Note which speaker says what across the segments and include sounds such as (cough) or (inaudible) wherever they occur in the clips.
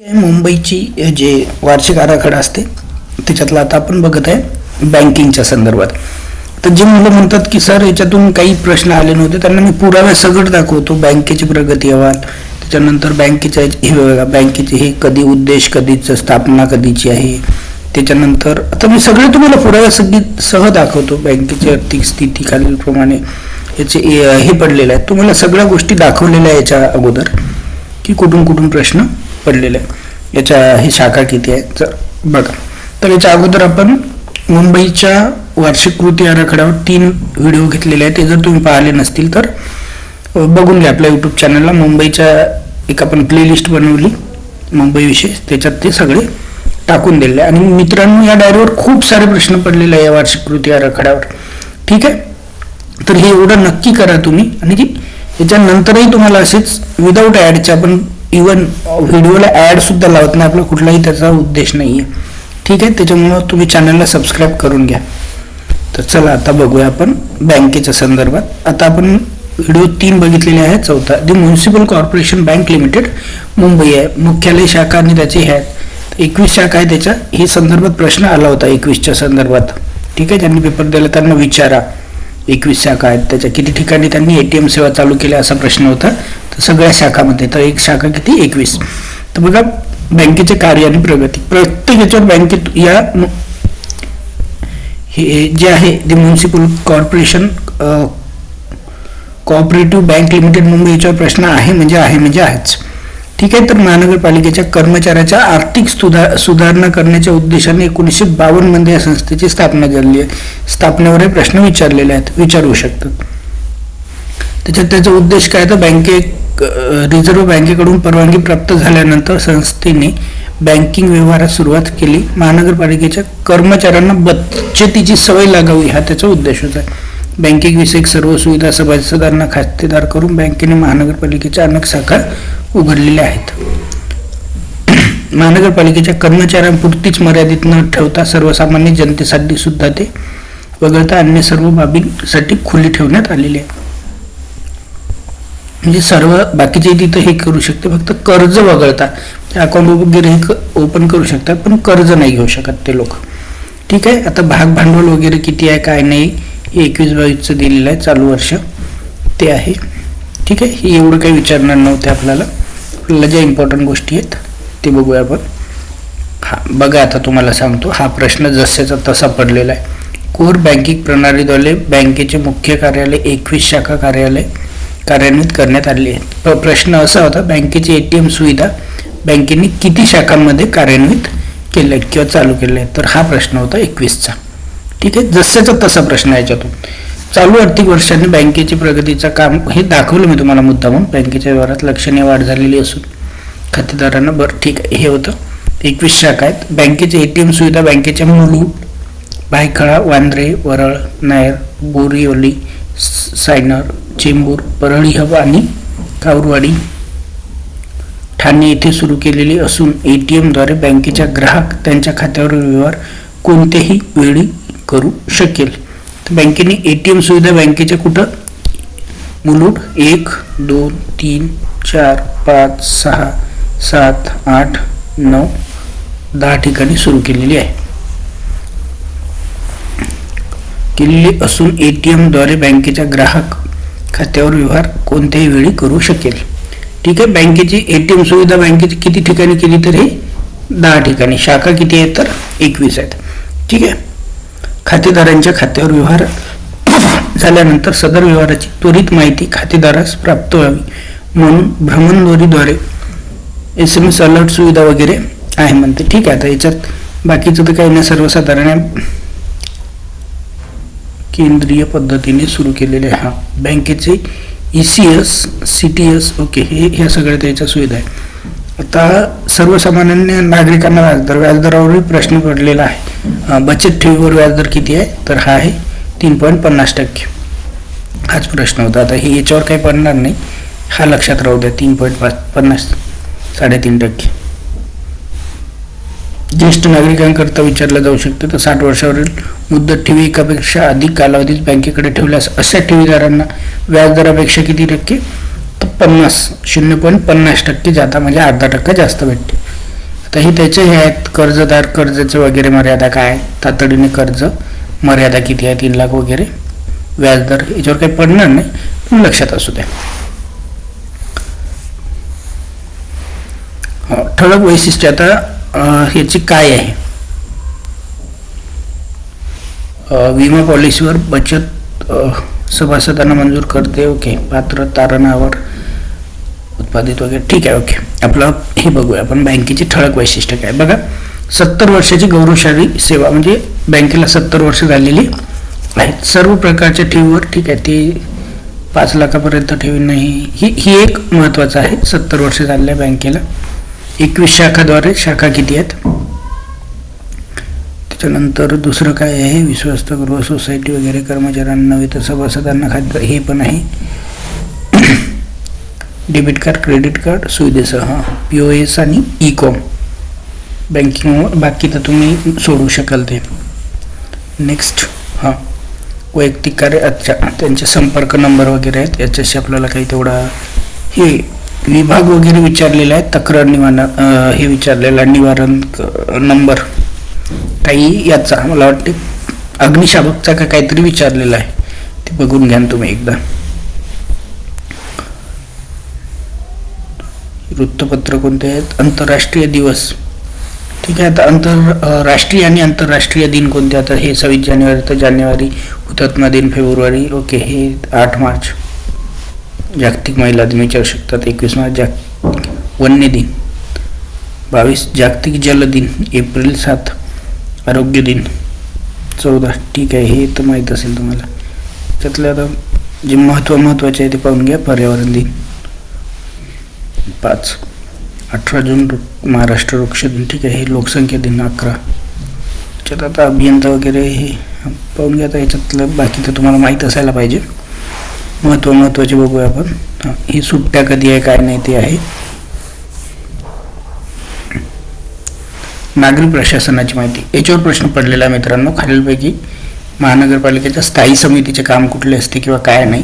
Speaker 1: मुंबईची जे वार्षिक आराखडा असते त्याच्यातला आता आपण बघत आहे बँकिंगच्या संदर्भात. तर जे मुलं म्हणतात की सर याच्यातून काही प्रश्न आले नव्हते त्यांना मी पुराव्या सगळं दाखवतो बँकेची प्रगती अहवाल. त्याच्यानंतर बँकेच्या हे बघा, बँकेचे हे कधी उद्देश कधीच स्थापना कधीची आहे? त्याच्यानंतर आता मी सगळे तुम्हाला पुराव्या सगळी सह दाखवतो बँकेची आर्थिक स्थिती खालीलप्रमाणे याचे हे पडलेलं आहे. तुम्हाला सगळ्या गोष्टी दाखवलेल्या याच्या अगोदर की कुठून कुठून प्रश्न पडलेले आहे. याच्या हे शाखा किती आहे? तर बघा. तर याच्या अगोदर आपण मुंबईच्या वार्षिक कृती आराखड्यावर तीन व्हिडिओ घेतलेले आहेत. ते जर तुम्ही पाहिले नसतील तर बघून घ्या आपल्या यूट्यूब चॅनलला मुंबईच्या एक आपण प्लेलिस्ट बनवली मुंबईविषयी त्याच्यात ते सगळे टाकून दिलेले आणि मित्रांनो या डायरीवर खूप सारे प्रश्न पडलेले आहे या वार्षिक कृती आराखड्यावर. ठीक आहे? तर हे एवढं नक्की करा तुम्ही. आणि याच्यानंतरही तुम्हाला असेच विदाऊट ॲडचे आपण इवन व्हिडिओला ॲड सुद्धा लावत नाही. आपला कुठलाही त्याचा उद्देश नाही आहे ठीक आहे? त्याच्यामुळं तुम्ही चॅनलला सबस्क्राईब करून घ्या. तर चला आता बघूया आपण बँकेच्या संदर्भात. आता आपण व्हिडिओ तीन बघितलेले आहे चौथा the municipal corporation bank limited Mumbai आहे. मुख्यालय शाखा आणि त्याचे हे आहेत. एकवीस शाखा आहे त्याच्या. हे संदर्भात प्रश्न आला होता एकवीसच्या संदर्भात. ठीक आहे? ज्यांनी पेपर दिला त्यांना विचारा. एकवीस शाखा आहेत. त्याच्या किती ठिकाणी त्यांनी एटीएम सेवा चालू केल्या असा प्रश्न होता. तर सगळ्या शाखामध्ये तर एक शाखा किती? एकवीस. तर बघा बँकेचे कार्य आणि प्रगती. प्रत्येक याच्यावर बँकेत या हे जे आहे ते municipal corporation cooperative bank limited Mumbai याच्यावर प्रश्न आहे म्हणजे आहे म्हणजे आहेच. ठीक आहे तर महानगरपालिकेच्या कर्मचाऱ्याच्या आर्थिक सुधार सुधारणा करण्याच्या उद्देशाने एकोणीसशे बावन्नमध्ये या संस्थेची स्थापना झाली आहे. स्थापनेवर हे प्रश्न विचारलेले आहेत विचारू शकतात. त्याच्यात त्याचा उद्देश काय तर बँके रिझर्व्ह बँकेकडून परवानगी प्राप्त झाल्यानंतर संस्थेने बँकिंग व्यवहारात सुरुवात केली. महानगरपालिकेच्या कर्मचाऱ्यांना बचतीची सवय लागावी हा त्याचा उद्देश होता. बँकिंग विषयक सर्व सुविधा सभासदांना खातेदार करून बँकेने महानगरपालिकेच्या अनेक शाखा उघडलेल्या आहेत. महानगरपालिकेच्या कर्मचाऱ्यांपुरतीच मर्यादित न ठेवता सर्वसामान्य जनतेसाठी सुद्धा ते वगळता अन्य सर्व बाबींसाठी खुली ठेवण्यात आलेली आहे म्हणजे सर्व बाकीचे तिथं हे करू शकते फक्त कर्ज वगळता. अकाउंट वगैरे हे ओपन करू शकतात पण कर्ज नाही घेऊ शकत ते लोक. ठीक आहे आता भाग भांडवल वगैरे किती आहे काय नाही एकवीस बावीसचं दिलेलं आहे चालू वर्ष. ते आहे. ठीक आहे? हे एवढं काही विचारणार नव्हते आपल्याला. आपल्याला ज्या इम्पॉर्टंट गोष्टी आहेत ते बघूया आपण. हा बघा आता तुम्हाला सांगतो. हा प्रश्न जसेचा तसा पडलेला आहे. कोर बँकिंग प्रणालीद्वारे बँकेचे मुख्य कार्यालय एकवीस शाखा कार्यालय कार्यान्वित करण्यात आले आहे प्रश्न असा होता बँकेची एम सुविधा बँकेने किती शाखांमध्ये कार्यान्वित केल्या आहेत किंवा चालू केलं आहे तर हा प्रश्न होता एकवीसचा. ठीक आहे? जशाचा तसा प्रश्न आहे याच्यातून. चालू आर्थिक वर्षाने बँकेची प्रगतीचं काम हे दाखवलं मी तुम्हाला मुद्दा म्हणून बँकेच्या व्यवहारात लक्षणीय वाढ झालेली असून खातेदारांना बरं ठीक आहे. हे होतं. एकवीस शाखा आहेत. बँकेची एटीएम सुविधा बँकेच्या मुलूड भायखळा वांद्रे वरळ नायर बोरिवली सायनर चेंबूर परळी हवा आणि कावरवाडी ठाणे येथे सुरू केलेली असून ए टी एमद्वारे बँकेच्या ग्राहक त्यांच्या खात्यावरील व्यवहार कोणत्याही वेळी करू शकेल. तर बँकेने ए टी एम सुविधा बँकेच्या कुठं? मुलुंड एक दोन तीन चार पाच सहा सात आठ नऊ दहा ठिकाणी सुरू केलेली आहे. केलेली असून ए टी एमद्वारे बँकेच्या ग्राहक खात्यावर व्यवहार कोणत्याही वेळी करू शकेल. ठीक आहे बँकेची ए टी एम सुविधा बँकेची किती ठिकाणी केली तर? हे दहा ठिकाणी. शाखा किती आहेत तर? एकवीस आहेत. ठीक आहे. खातेदारांच्या खात्यावर व्यवहार झाल्यानंतर सदर व्यवहाराची त्वरित माहिती खातेदारास प्राप्त व्हावी. म्हणून भ्रमणध्वरीद्वारे एस एम एस अलर्ट सुविधा वगैरे आहे म्हणते. ठीक आहे आता याच्यात बाकीचं तर काही नाही. सर्वसाधारण केंद्रीय पद्धतीने सुरू केलेले हा बँकेचे E C S C T S okay हे ह्या सगळ्या त्याच्या सुविधा आहे आता सर्वसामान्य नागरिकांना व्याजदर व्याजदरावरही प्रश्न पडलेला आहे. बचत ठेवीवर व्याजदर किती आहे? तर हा आहे तीन पॉईंट पन्नास टक्के. हाच प्रश्न होता. आता हे याच्यावर काही पडणार नाही. हा लक्षात राहू द्या. तीन पॉईंट पाच पन्नास साडेतीन टक्के. ज्येष्ठ नागरिकांकरता विचारलं जाऊ शकतं. तर साठ वर्षावरील मुदत ठेवी एकापेक्षा अधिक कालावधीत बँकेकडे ठेवल्यास अशा ठेवीदारांना व्याजदरापेक्षा किती टक्के? तर पन्नास शून्य पॉईंट पन्नास टक्के जाता. म्हणजे अर्धा टक्का जास्त भेटते. तर हे त्याचे हे आहेत कर्जदार कर्जाचे वगैरे मर्यादा काय तातडीने कर्ज मर्यादा किती आहे? तीन लाख वगैरे? व्याजदर याच्यावर काही पडणार नाही. पण लक्षात असू द्या. ठळक वैशिष्ट्य आता ह्याची काय आहे? विमा पॉलिसीवर बचत सभासदांना मंजूर करते. ओके. पात्र तारणावर उत्पादित वगैरे. ठीक आहे ओके. आपलं हे बघूया. आपण बँकेची ठळक वैशिष्ट्य काय? बघा सत्तर वर्षाची गौरवशाली सेवा म्हणजे बँकेला सत्तर वर्ष झालेली आहेत सर्व प्रकारच्या ठेवीवर ठीक आहे ती पाच लाखापर्यंत ठेवी नाही. ही ही एक महत्त्वाचं आहे सत्तर वर्ष झालेल्या बँकेला. एकवीस शाखाद्वारे शाखा किती आहेत? त्याच्यानंतर दुसरं काय आहे? विश्वस्त गृह सोसायटी वगैरे कर्मचाऱ्यांना नव्हे तर सभासदांना खाद्य हे पण आहे. डेबिट कार्ड क्रेडिट कार्ड सुविधेसह हां. पी ओ एस आणि ई कॉम. बँकिंग बाकी तर तुम्ही सोडू शकाल ते. नेक्स्ट हां. वैयक्तिक कार्य अच्छा त्यांचे संपर्क नंबर वगैरे आहेत याच्याशी आपल्याला काही तेवढा हे विभाग वगैरे विचारलेला आहे तक्रार निवारण हे विचारलेलं आहे निवारण नंबर. काही याचा मला वाटते अग्निशामकचा का काहीतरी विचारलेला आहे. ते बघून घ्या तुम्ही एकदा. वृत्तपत्र कोणते आहेत? आंतरराष्ट्रीय दिवस. ठीक आहे आता आंतर राष्ट्रीय आणि आंतरराष्ट्रीय दिन कोणते? आता हे सव्वीस जानेवारी तर जानेवारी हुतात्मा दिन फेब्रुवारी. ओके हे आठ मार्च. जागतिक महिला दिन विचारू शकतात एकवीस मार्च. जाग वन्य दिन. बावीस जागतिक जल दिन एप्रिल सात. आरोग्य दिन. चौदा ठीक आहे हे तर माहीत असेल तुम्हाला. त्यातले आता जे महत्त्व महत्त्वाचे आहे ते पाहून घ्या पर्यावरण दिन. पाच. अठरा जून महाराष्ट्र वृक्ष दिन. ठीक आहे हे लोकसंख्या दिन अकरा. त्याच्यात आता अभियंता वगैरे हे पाहून घ्या आता याच्यातलं बाकी तर तुम्हाला माहीत असायला पाहिजे. महत्त्व महत्त्वाचे बघूया आपण. हां ही सुट्ट्या कधी आहे काय नाही ते आहे. नागरी प्रशासनाची माहिती. याच्यावर प्रश्न पडलेला आहे मित्रांनो खालीलपैकी महानगरपालिकेच्या स्थायी समितीचे काम कुठले असते किंवा काय नाही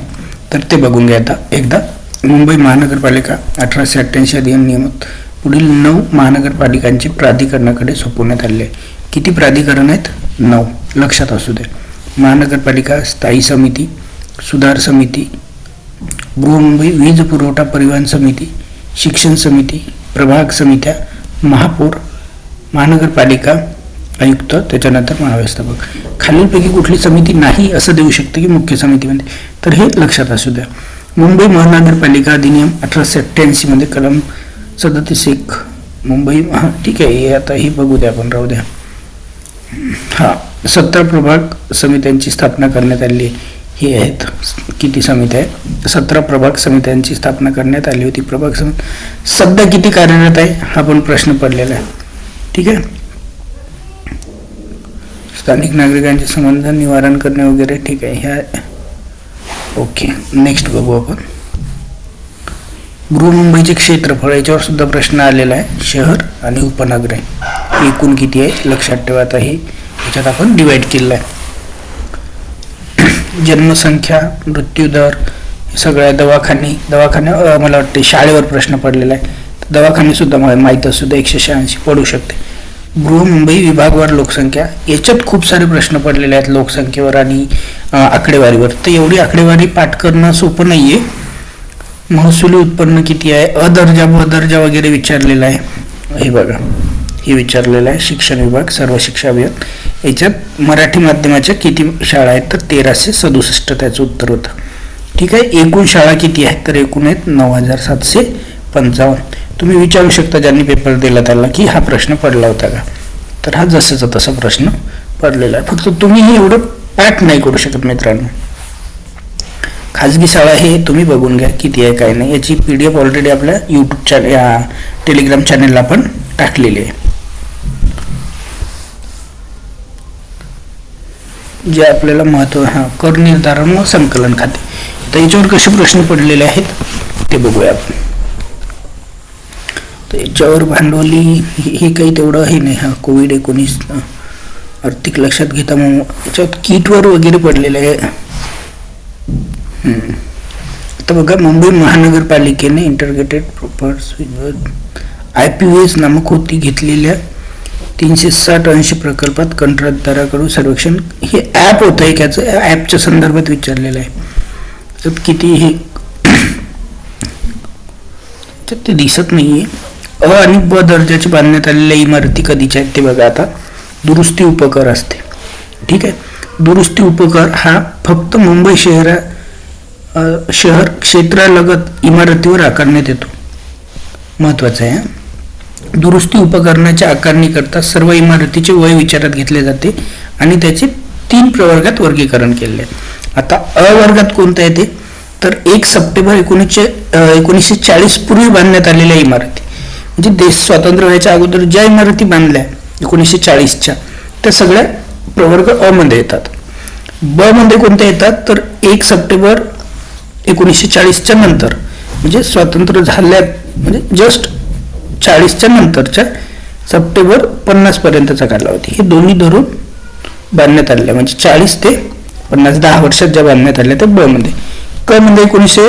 Speaker 1: तर ते बघून घ्या आता एकदा. मुंबई महानगरपालिका अठराशे अठ्ठ्याऐंशी अधिनियमात पुढील नऊ महानगरपालिकांचे प्राधिकरणाकडे सोपवण्यात आले किती प्राधिकरण आहेत? नऊ. लक्षात असू दे. महानगरपालिका स्थायी समिती सुधार समिती बृहमुंबई वीज पुरवठा परिवहन समिती शिक्षण समिती प्रभाग समित्या महापौर महानगरपालिका आयुक्त त्याच्यानंतर महाव्यवस्थापक. खालीलपैकी कुठली समिती नाही असं देऊ शकते की मुख्य समितीमध्ये? तर हे लक्षात असू द्या. मुंबई महानगरपालिका अधिनियम अठराशे अठ्ठ्याऐंशीमध्ये कलम सदतीस एक. मुंबई हां ठीक आहे हे आता ही बघू द्या आपण राहू द्या. हां सतरा प्रभाग समित्यांची स्थापना करण्यात आली. हे आहेत किती समित्या आहेत? सतरा प्रभाग समित्यांची स्थापना करण्यात आली होती. प्रभाग समिती सध्या किती कार्यरत आहे? हा पण प्रश्न पडलेला आहे. ठीक आहे? स्थानिक नागरिकांचे संबंध निवारण करणे वगैरे ठीक आहे. ह्या ओके नेक्स्ट बघू आपण. गृहमुंबईचे क्षेत्रफळ याच्यावर सुद्धा प्रश्न आलेला आहे. शहर आणि उपनगरे. एकूण किती आहे? लक्षात ठेवा आता हे. याच्यात आपण डिवाइड केलेलं आहे. (clears throat) जन्मसंख्या मृत्यूदर सगळ्या दवाखाने दवाखाने मला वाटते शाळेवर प्रश्न पडलेला आहे. दवाखाने सुद्धा मला माहीत असू एकशे शहाऐंशी पडू शकते. बृहमुंबई विभागवार लोकसंख्या याच्यात खूप सारे प्रश्न पडलेले आहेत लोकसंख्येवर आणि आकडेवारीवर. तर एवढी आकडेवारी पाठ करणं सोपं नाही आहे महसुली उत्पन्न किती आहे? अदर्जा ब दर्जा वगैरे विचारलेला आहे. हे बघा. हे विचारलेलं आहे शिक्षण विभाग सर्व शिक्षा अभियान. याच्यात मराठी माध्यमाच्या किती शाळा आहेत? तर तेराशे सदुसष्ट. त्याचं उत्तर होतं. ठीक आहे? एकूण शाळा किती आहेत तर एकूण आहेत नऊ हजार सातशे पंचावन्न. तुम्ही विचारू शकता ज्यांनी पेपर दिला त्याला की हा प्रश्न पडला होता का? तर हा जसाचा तसा प्रश्न पडलेला आहे. फक्त तुम्ही हे एवढं पॅट नाही करू शकत मित्रांनो. खाजगी शाळा हे तुम्ही बघून घ्या किती आहे काय नाही. याची पी डी एफ ऑलरेडी आपल्या यूट्यूब चॅनल या टेलिग्राम चॅनलला पण टाकलेली आहे. जे आपल्याला महत्त्व हा कर निर्धारण व संकलन खाते. तर याच्यावर कसे प्रश्न पडलेले आहेत ते बघूया आपण. तर याच्यावर भांडवली हे काही तेवढं हे नाही. हा कोविड एकोणीस आर्थिक लक्षात घेता मग याच्यात किटवर वगैरे पडलेलं आहे. आता बघा मुंबई महानगरपालिकेने integrated proper I P S नामक होती घेतलेल्या तीनशे साठ ऐंशी प्रकल्पात कंत्राटदाराकडून सर्वेक्षण. हे ॲप होतं एक याचं ॲपच्या संदर्भात विचारलेलं आहे. तर किती हे तर ते दिसत नाही आहे अ आणि ब दर्जाची बांधण्यात आलेल्या इमारती कधीच्या आहेत ते बघा आता. दुरुस्ती उपकर असते. ठीक आहे? दुरुस्ती उपकर हा फक्त मुंबई शहरा शहर क्षेत्रालगत इमारतीवर आकारण्यात येतो. महत्वाचं आहे दुरुस्ती उपकरणाच्या आकारणीकरता सर्व इमारतीचे वय विचारात घेतले जाते आणि त्याचे तीन प्रवर्गात वर्गीकरण केले आहे. आता अ वर्गात कोणतं येते तर एक सप्टेंबर एकोणीसशे एकोणीसशे चाळीस पूर्वी बांधण्यात आलेल्या इमारती. म्हणजे देश स्वातंत्र्य व्हायच्या अगोदर ज्या इमारती बांधल्या एकोणीसशे चाळीसच्या त्या सगळ्या प्रवर्ग अ मध्ये येतात. ब मध्ये कोणत्या येतात? तर एक सप्टेंबर एकोणीसशे चाळीसच्या नंतर म्हणजे स्वातंत्र्य झाल्या म्हणजे जस्ट चाळीसच्या नंतरच्या सप्टेंबर पन्नास पर्यंतचा कालावधी. हे दोन्ही धरून बांधण्यात आलेल्या म्हणजे चाळीस ते पन्नास दहा वर्षात ज्या बांधण्यात आल्या त्या ब मध्ये. क मध्ये एकोणीसशे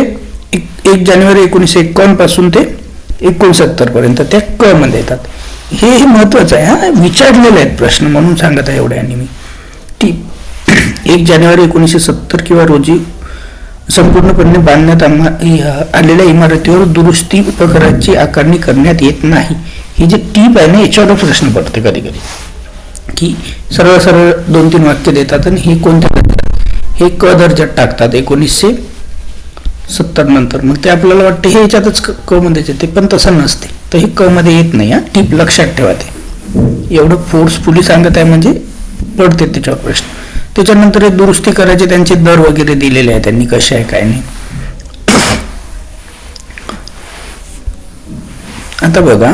Speaker 1: एक एक जानेवारी एकोणीसशे एकावन्नपासून ते एकोणसत्तर पर्यंत त्या क मध्ये येतात. हे हे महत्वाचं आहे हा विचारलेले आहेत प्रश्न म्हणून सांगत आहे एवढ्यांनी मी. टीप एक जानेवारी एकोणीसशे सत्तर किंवा रोजी संपूर्णपणे बांधण्यात आमा- आलेल्या इमारतीवर दुरुस्ती उपकरणाची आकारणी करण्यात येत नाही. ही जी टीप आहे ना याच्यावर प्रश्न पडते कधी कधी. की सरळ सरळ दोन तीन वाक्य देतात आणि हे कोणत्या हे क दर्जात टाकतात. एकोणीसशे सत्तर नंतर. मग ते आपल्याला वाटतं हे याच्यातच क मध्ये येते पण तसं नसते. तर हे क मध्ये येत नाही हा. टीप लक्षात ठेवा ते. एवढं फोर्सफुली सांगत आहे म्हणजे पडते त्याच्यावर प्रश्न. त्याच्यानंतर हे दुरुस्ती करायचे त्यांचे दर वगैरे दिलेले आहे त्यांनी कसे आहे काय नाही. आता बघा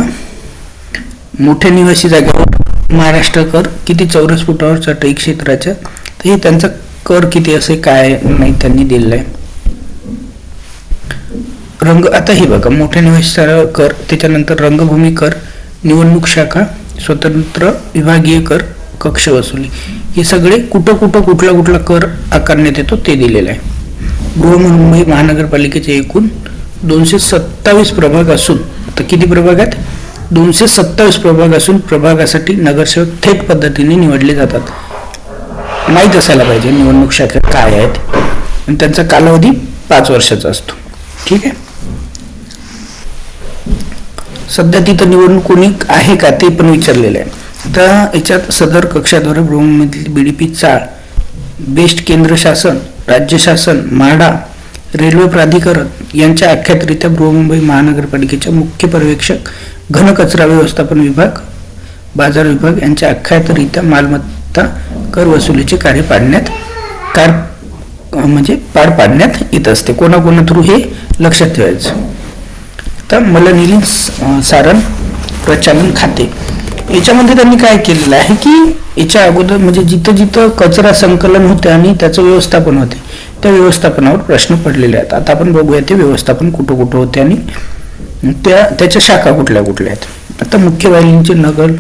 Speaker 1: मोठ्या निवासी जागेवर महाराष्ट्र कर किती चौरस फुटावर चटई क्षेत्राच्या तर हे त्यांचा कर किती असे काय नाही त्यांनी दिलेलं आहे. रंग आता हे बघा मोठ्या निवासी कर त्याच्यानंतर रंगभूमी कर निवडणूक शाखा स्वतंत्र विभागीय कर कक्ष वसुली. हे सगळे कुठं कुठं कुठला कुठला कर आकारण्यात येतो ते दिलेलं आहे. बृहमुंबई महानगरपालिकेचे एकूण दोनशे सत्तावीस प्रभाग असून तर किती प्रभाग आहेत? दोनशे सत्तावीस प्रभाग असून प्रभागासाठी नगरसेवक थेट पद्धतीने निवडले जातात. माहीत असायला पाहिजे निवडणूक शाखा काय आहेत. आणि त्यांचा कालावधी पाच वर्षाचा असतो. ठीक आहे? सध्या तिथं निवडणूक कोणी आहे का ते पण विचारलेलं आहे. आता याच्यात सदर कक्षाद्वारे ब्रह्मबद्दल B D P chawl BEST केंद्र शासन राज्य शासन म्हाडा रेल्वे प्राधिकरण यांच्या आख्यातरित्या बृहमुंबई महानगरपालिकेच्या मुख्य पर्यवेक्षक घनकचरा व्यवस्थापन विभाग बाजार विभाग यांच्या आख्यातरित्या मालमत्ता कर वसुलीचे कार्य पाडण्यात कार म्हणजे पार पाडण्यात येत असते. कोणाकोणा थ्रू हे लक्षात ठेवायचं? तर मलनिलीन सारण प्रचालन खाते. याच्यामध्ये त्यांनी काय केलेलं आहे की याच्या अगोदर म्हणजे जिथं जिथं कचरा संकलन होते आणि त्याचं व्यवस्थापन होते त्या व्यवस्थापनावर प्रश्न पडलेले आहेत. आता आपण बघूया ते व्यवस्थापन कुठं कुठं होते आणि त्या त्याच्या शाखा कुठल्या कुठल्या आहेत. आता मुख्य वाहिनीचे नगर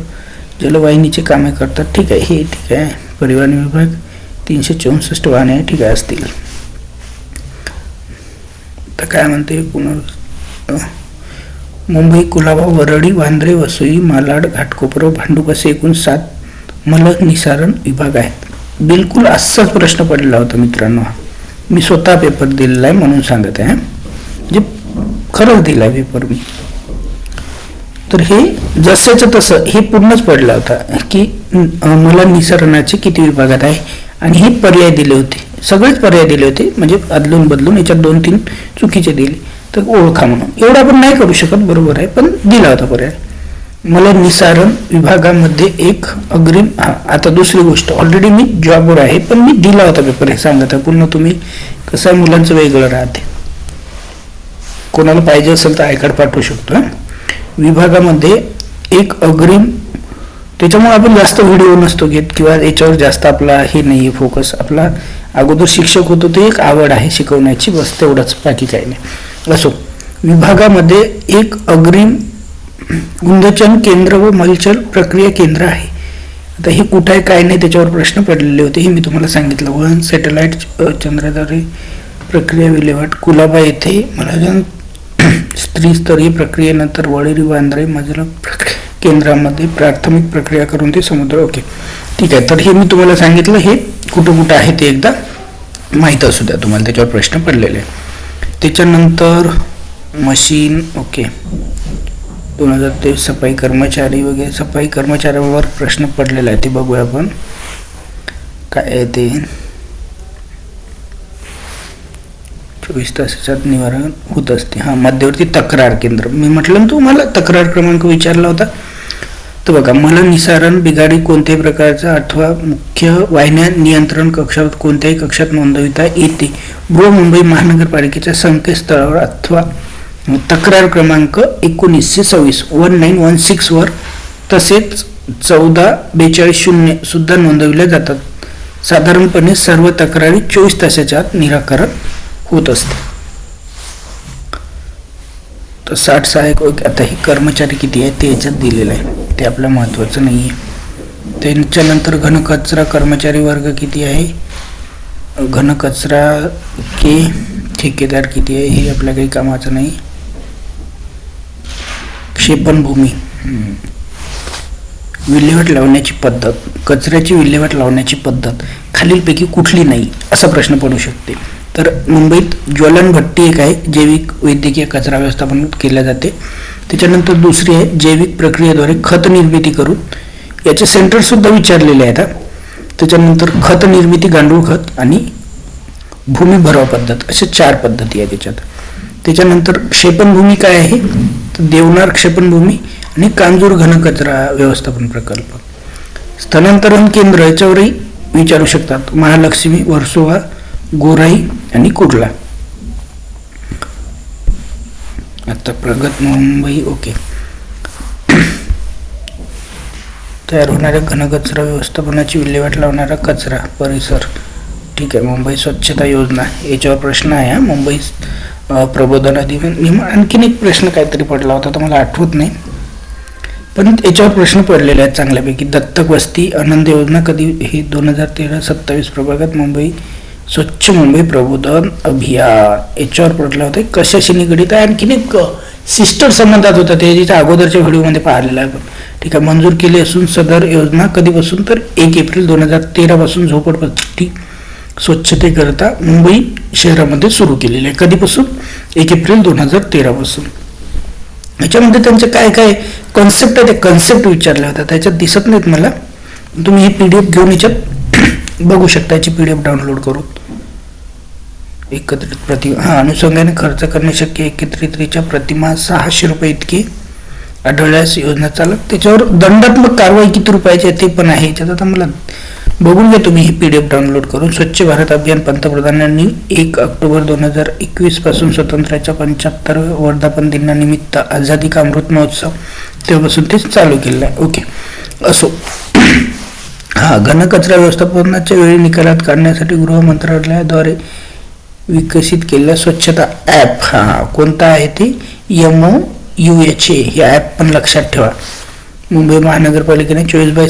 Speaker 1: जलवाहिनीचे कामे करतात. ठीक आहे हे ठीक आहे. परिवहन विभाग तीनशे चौसष्ट वाहने ठीक आहे असतील. तर काय म्हणते पुनर् मुंबई कुलाबा वरळी वांद्रे वसई मालाड घाटकोपर भांडूप असे एकूण सात मल निसारण विभाग आहेत. बिलकुल असाच प्रश्न पडलेला होता मित्रांनो. मी स्वतः पेपर दिलेला आहे म्हणून सांगत आहे जे म्हणजे खरंच दिला आहे पेपर मी. तर हे जसंचं तसं हे पूर्णच पडला होता की मला निसरणाचे किती विभागात आहे आणि हे पर्याय दिले होते. सगळेच पर्याय दिले होते म्हणजे अदलून बदलून याच्यात दोन तीन चुकीचे दिले. तर ओळखा म्हणून. एवढं आपण नाही करू शकत बरोबर आहे पण दिला होता पर्याय. मला निसारण विभागामध्ये एक अग्रिम हा आता दुसरी गोष्ट. ऑलरेडी मी जॉबवर आहे पण मी दिला होता पेपर हे सांगत आहे. पुन्हा तुम्ही कसं आहे मुलांचं वेगळं राहते. कोणाला पाहिजे असेल तर आय कार्ड पाठवू शकतो विभागामध्ये एक अग्रिम त्याच्यामुळे आपण जास्त व्हिडिओ नसतो घेत किंवा याच्यावर जास्त आपला हे नाही फोकस आपला अगोदर शिक्षक होतो ते एक आवड आहे शिकवण्याची बस तेवढंच बाकी काही नाही. असो. विभागामध्ये एक अग्रिम गुंदचन केंद्र व मलचल प्रक्रिया केंद्र आहे. आता हे कुठं आहे काय नाही त्याच्यावर प्रश्न पडलेले होते. हे मी तुम्हाला सांगितलं. वहन सॅटेलाइट चंद्राद्वारे प्रक्रिया विल्हेवाट कुलाबा येथे मला (clears throat) स्त्रीस्तरीय प्रक्रियेनंतर वळेरी वांद्रे मजला प्रक्रिया केंद्रामध्ये प्राथमिक प्रक्रिया करून ते समुद्र. ओके. ठीक आहे. तर हे मी तुम्हाला सांगितलं. हे कुठं कुठं आहे ते एकदा माहीत असू द्या. तुम्हाला त्याच्यावर प्रश्न पडलेले त्याच्यानंतर मशीन ओके. दोन हजार तेवीस सफाई कर्मचारी वगैरे सफाई कर्मचाऱ्यांवर प्रश्न पडलेला आहे ते बघूया आपण. काय आहे ते? चोवीस तासाच्यात निवारण होत असते. हां मध्यवर्ती तक्रार केंद्र. मी म्हटलं ना तुम्हाला तक्रार क्रमांक विचारला होता. तर बघा मला निसारण बिघाडी कोणत्याही प्रकारचा अथवा मुख्य वाहिन्या नियंत्रण कक्षात कोणत्याही कक्षात नोंदविता येते. बृहमुंबई महानगरपालिकेच्या संकेतस्थळावर अथवा तक्रार क्रमांक एकोणीसशे सव्वीस वन नाईन वन सिक्सवर तसेच चौदा बेचाळीस शून्य सुद्धा नोंदविल्या जातात. साधारणपणे सर्व तक्रारी चोवीस तासाच्या आत निराकरण होत असते. तर साठ सहायक आता हे कर्मचारी किती आहे ते याच्यात दिलेलं आहे. ते आपलं महत्त्वाचं नाही आहे त्यांच्यानंतर घनकचरा कर्मचारी वर्ग किती आहे? घनकचरा के ठेकेदार किती आहे? हे आपल्या काही कामाचं नाही. क्षेपणभूमी. विल्हेवाट लावण्याची पद्धत. कचऱ्याची विल्हेवाट लावण्याची पद्धत. खालीलपैकी कुठली नाही? असा प्रश्न पडू शकते. तर मुंबईत ज्वलन भट्टी एक आहे जैविक वैद्यकीय कचरा व्यवस्थापन केल्या जाते. त्याच्यानंतर दुसरी आहे जैविक प्रक्रियेद्वारे खत निर्मिती करून याचे सेंटरसुद्धा विचारलेले आहेत त्याच्यानंतर खत निर्मिती गांडूळ खत आणि भूमीभराव पद्धत असे चार पद्धती आहे त्याच्यात. त्याच्यानंतर क्षेपणभूमी काय आहे? तर देवनार क्षेपणभूमी आणि कांजूर घनकचरा व्यवस्थापन प्रकल्प. स्थलांतरण केंद्र याच्यावरही विचारू शकतात महालक्ष्मी वर्सोवा गोराई आणि कुर्ला आता प्रगत मुंबई ओके. तयार होणाऱ्या घनकचरा व्यवस्थापनाची विल्हेवाट लावणारा कचरा परिसर. ठीक आहे मुंबई स्वच्छता योजना. याच्यावर प्रश्न आहे हा. मुंबई प्रबोधन अधिवेशन आणखीन एक प्रश्न काहीतरी पडला होता तर मला आठवत नाही. पण याच्यावर प्रश्न पडलेले आहेत चांगल्यापैकी. दत्तक वस्ती आनंद योजना कधी? ही दोन हजार तेरा सत्तावीस प्रभागात मुंबई स्वच्छ मुंबई प्रबोधन अभियान. याच्यावर पडलं होतं कशाशी निगडीत आहे? आणखीन एक सिस्टर संबंधात होता ते जिच्या अगोदरच्या व्हिडिओमध्ये पाहिलेला आहे. ठीक आहे मंजूर केली असून सदर योजना कधीपासून तर एक एप्रिल दोन हजार तेरापासून झोपडपट्टी स्वच्छतेकरता मुंबई शहरामध्ये सुरू केलेली आहे. कधीपासून? एक एप्रिल दोन हजार तेरापासून. याच्यामध्ये त्यांचे काय काय कॉन्सेप्ट आहे ते कन्सेप्ट विचारल्या होत्या त्याच्यात दिसत नाहीत मला. तुम्ही ही पी डी एफ घेऊन याच्यात बघू शकता याची पी डी एफ डाउनलोड करून. एकत्रित प्रति अनुषंगाने खर्च करणे शक्य एकत्रितरीच्या प्रतिमा सहाशे रुपये इतकी. आढळल्यास योजना चालक त्याच्यावर दंडात्मक कारवाई किती रुपयाची ते पण आहे. याच्यात आता मला बघून घ्या तुम्ही. ही पी डी एफ डाउनलोड करून स्वच्छ भारत अभियान पंतप्रधानांनी एक ऑक्टोबर दोन हजार एकवीसपासून स्वातंत्र्याच्या पंच्याहत्तर वर्धापन दिनानिमित्त आझादी का अमृत महोत्सव तेव्हापासून ते चालू केलेलं आहे. ओके. असो. हा घनकचरा व्यवस्थापनाच्या वेळी निकालात काढण्यासाठी गृह मंत्रालयाद्वारे विकसित केलेला स्वच्छता ॲप हा कोणता आहे ते? M O U H A. हे ॲप पण लक्षात ठेवा. मुंबई महानगरपालिकेने चोवीस बाय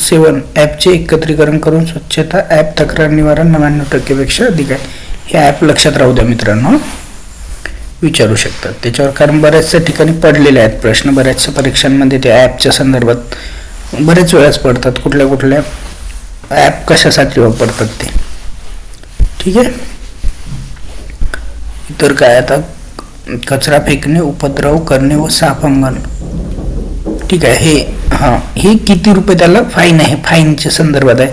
Speaker 1: सेवन ॲपचे एकत्रीकरण करून स्वच्छता ॲप तक्रार निवारण नव्याण्णव टक्केपेक्षा अधिक आहे. हे ॲप लक्षात राहू द्या मित्रांनो. विचारू शकतात त्याच्यावर कारण बऱ्याचशा ठिकाणी पडलेले आहेत प्रश्न. बऱ्याचशा परीक्षांमध्ये ते ॲपच्या संदर्भात बरेच वेळाच पडतात. कुठल्या कुठल्या ॲप कशासाठी वापरतात ते. ठीक आहे? इतर काय आता? कचरा फेकणे उपद्रव करणे व साफंगण ठीक आहे हे हां हे किती रुपये त्याला? फाईन आहे फाईनच्या संदर्भात आहे.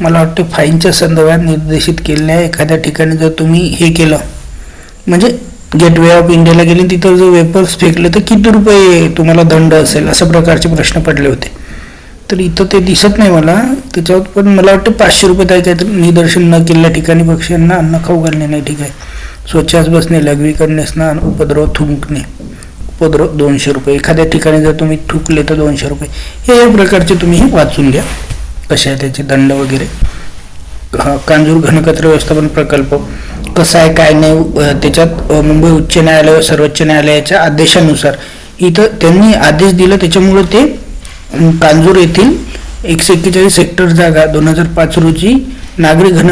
Speaker 1: मला वाटतं फाईनच्या संदर्भात निर्देशित केलेल्या एखाद्या ठिकाणी जर तुम्ही हे केलं म्हणजे गेटवे ऑफ इंडियाला गेले तिथं जर वेपर्स फेकले तर किती रुपये तुम्हाला दंड असेल? अशा प्रकारचे प्रश्न पडले होते. तर इथं ते दिसत नाही मला. त्याच्यावर पण मला वाटतं पाचशे रुपये काय काहीतरी निदर्शन न केलेल्या ठिकाणी पक्ष्यांना अन्न खाऊ घालणे नाही ठीक आहे. स्वच्छास बसणे लघवी करणे स्नान उपद्रव थुंकणे. उपद्रव दोनशे रुपये. एखाद्या ठिकाणी जर तुम्ही थुकले तर दोनशे रुपये. हे या प्रकारचे तुम्ही वाचून घ्या. कसे आहे त्याचे दंड वगैरे. कांजूर घनकचरा व्यवस्थापन प्रकल्प. कसा आहे काय नाही त्याच्यात मुंबई उच्च न्यायालय व सर्वोच्च न्यायालयाच्या आदेशानुसार इथं त्यांनी आदेश दिला. त्याच्यामुळं ते कांजूर येथील एकशे एक्केचाळीस सेक्टर जागा दोन हजार पाच रोजी नागरी घन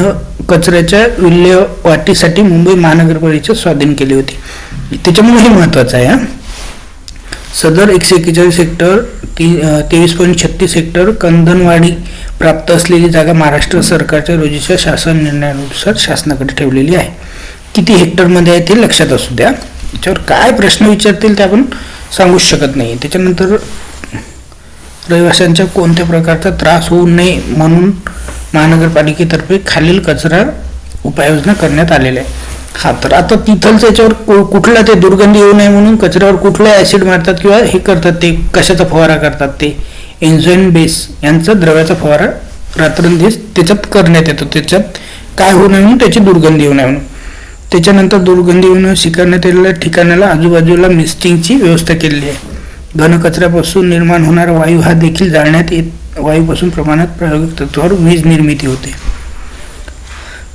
Speaker 1: कचऱ्याच्या विल्हेवाटीसाठी मुंबई महानगरपालिकेचे स्वाधीन केली होती. त्याच्यामुळे हे महत्वाचं आहे हा. सदर एकशे एक्केचाळीस हेक्टर ती तेवीस पॉईंट छत्तीस हेक्टर कंदनवाडी प्राप्त असलेली जागा महाराष्ट्र सरकारच्या रोजीच्या शासन निर्णयानुसार शासनाकडे ठेवलेली आहे. किती हेक्टरमध्ये आहे ते लक्षात असू द्या. त्याच्यावर काय प्रश्न विचारतील ते आपण सांगूच शकत नाही. त्याच्यानंतर रहिवाशांच्या कोणत्या प्रकारचा त्रास होऊ नये म्हणून महानगरपालिकेतर्फे खालील कचरा उपाययोजना करण्यात आलेल्या आहे. हा तर आता तिथलच याच्यावर कु- कुठला ते दुर्गंधी येऊ नये म्हणून कचऱ्यावर कुठला ॲसिड मारतात किंवा हे करतात ते कशाचा फवारा करतात ते? एन्झोइन बेस यांचा द्रव्याचा फवारा रात्रंदिवस त्याच्यात करण्यात येतो. त्याच्यात काय होऊ नये म्हणून त्याची दुर्गंधी येऊ नये म्हणून. त्याच्यानंतर दुर्गंधी येऊ नये स्वीकारण्यात आलेल्या ठिकाणाला आजूबाजूला मिस्टिंगची व्यवस्था केलेली आहे. घनकचऱ्यापासून निर्माण होणारा वायू हा देखील जाळण्यात येत वायूपासून प्रमाणात प्रायोगिक तत्वावर वीज निर्मिती होते.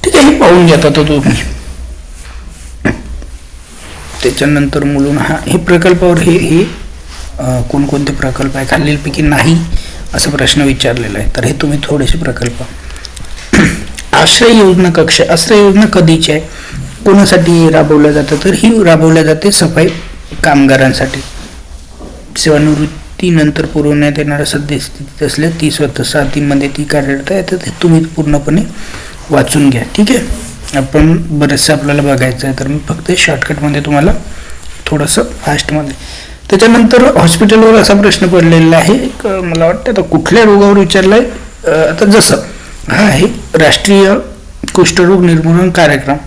Speaker 1: ठीक आहे पाहून घेता तुम्ही त्याच्यानंतर मुलून हा हे प्रकल्पावर हे हे कोणकोणते प्रकल्प आहे? खालीलपैकी नाही असा प्रश्न विचारलेला आहे. तर हे तुम्ही थोडेसे प्रकल्प आश्रय योजना कक्ष आश्रय योजना कधीची आहे? कोणासाठी राबवल्या जातं तर ही राबवल्या जाते सफाई कामगारांसाठी. ती नंतर पुरवण्यात येणाऱ्या सद्यस्थितीत असल्या स्वतः साथीमध्ये ती कार्यरत आहे तर ते तुम्ही पूर्णपणे वाचून घ्या. ठीक आहे? आपण बरेचसे आपल्याला बघायचं आहे तर मी फक्त शॉर्टकटमध्ये तुम्हाला थोडंसं फास्टमध्ये त्याच्यानंतर हॉस्पिटलवर असा प्रश्न पडलेला आहे मला वाटतं आता कुठल्या रोगावर विचारला आहे आता जसं हा आहे राष्ट्रीय कुष्ठरोग निर्मूलन कार्यक्रम.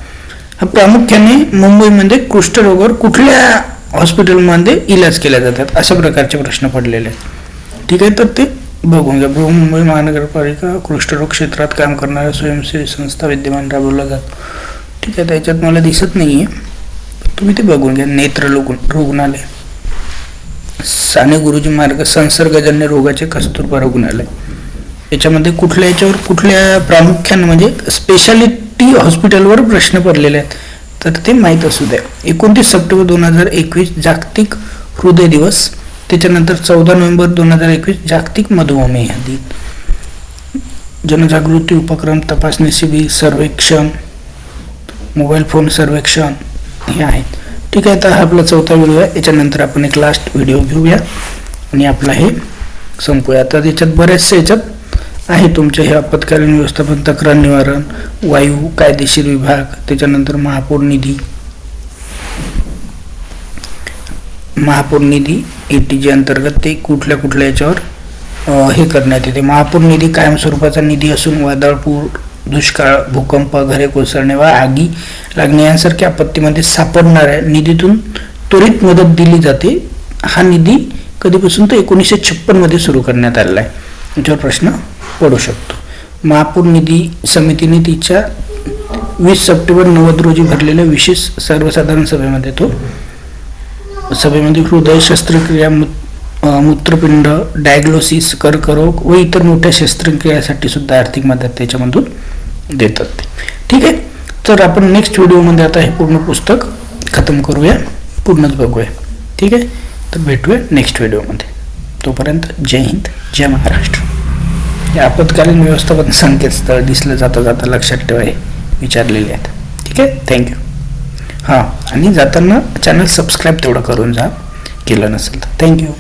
Speaker 1: हा प्रामुख्याने मुंबईमध्ये कुष्ठरोगावर कुठल्या हॉस्पिटलमध्ये इलाज केल्या जातात अशा प्रकारचे प्रश्न पडलेले आहेत. ठीक आहे तर ते बघून घ्या. बृहन्मुंबई महानगरपालिका कुष्ठरोग क्षेत्रात काम करणाऱ्या स्वयंसेवी संस्था विद्यमान राबवला जातात ठीक आहे त्याच्यात मला दिसत नाही आहे तुम्ही ते बघून घ्या. नेत्र रुग्णालय. साने गुरुजी मार्ग संसर्गजन्य रोगाचे कस्तुरबा रुग्णालय. याच्यामध्ये कुठल्या याच्यावर कुठल्या प्रामुख्यानं म्हणजे स्पेशालिटी हॉस्पिटलवर प्रश्न पडलेले आहेत. तर ते माहीत असू द्या. एकोणतीस सप्टेंबर दोन हजार एकवीस जागतिक हृदय दिवस. त्याच्यानंतर चौदा नोव्हेंबर दोन हजार एकवीस जागतिक मधुमेह दिन. जनजागृती उपक्रम तपासणी शिबिर सर्वेक्षण मोबाईल फोन सर्वेक्षण हे आहेत. ठीक आहे तर हा आपला चौथा व्हिडिओ आहे. याच्यानंतर आपण एक लास्ट व्हिडिओ घेऊया आणि आपला हे संपूया. आता त्याच्यात बरेचसे याच्यात आहे तुमचे हे आपत्कालीन व्यवस्थापन तक्रार निवारण वायू कायदेशीर विभाग त्याच्यानंतर महापौर निधी. महापौर निधी ए टी जी अंतर्गत ते कुठल्या कुठल्या याच्यावर हे करण्यात येते. महापौर निधी कायमस्वरूपाचा निधी असून वादळपूर दुष्काळ भूकंप घरे कोसळणे वा आगी लागणे यांसारख्या आपत्तीमध्ये सापडणाऱ्या निधीतून त्वरित मदत दिली जाते. हा निधी कधीपासून तर एकोणीसशे छप्पनमध्ये सुरू करण्यात आलेला आहे. याच्यावर प्रश्न? पडू शकतो. महापूर निधी समितीने तिच्या वीस सप्टेंबर नव्वद रोजी भरलेल्या विशेष सर्वसाधारण सभेमध्ये तो सभेमध्ये हृदय शस्त्रक्रिया मूत्रपिंड डायग्नोसिस कर्करोग व इतर मोठ्या शस्त्रक्रियासाठी सुद्धा आर्थिक मदत त्याच्यामधून देतात ते. ठीक आहे? तर आपण नेक्स्ट व्हिडिओमध्ये आता हे पूर्ण पुस्तक खतम करूया. पूर्णच बघूया. ठीक आहे? तर भेटूया नेक्स्ट व्हिडिओमध्ये तोपर्यंत जय हिंद जय महाराष्ट्र. हे आपत्कालीन व्यवस्थापन संकेतस्थळ दिसलं जाता जाता लक्षात ठेवा हे विचारलेले आहेत. ठीक आहे? थँक्यू हां आणि जाताना चॅनल सबस्क्राईब तेवढं करून जा. केलं नसेल तर. थँक्यू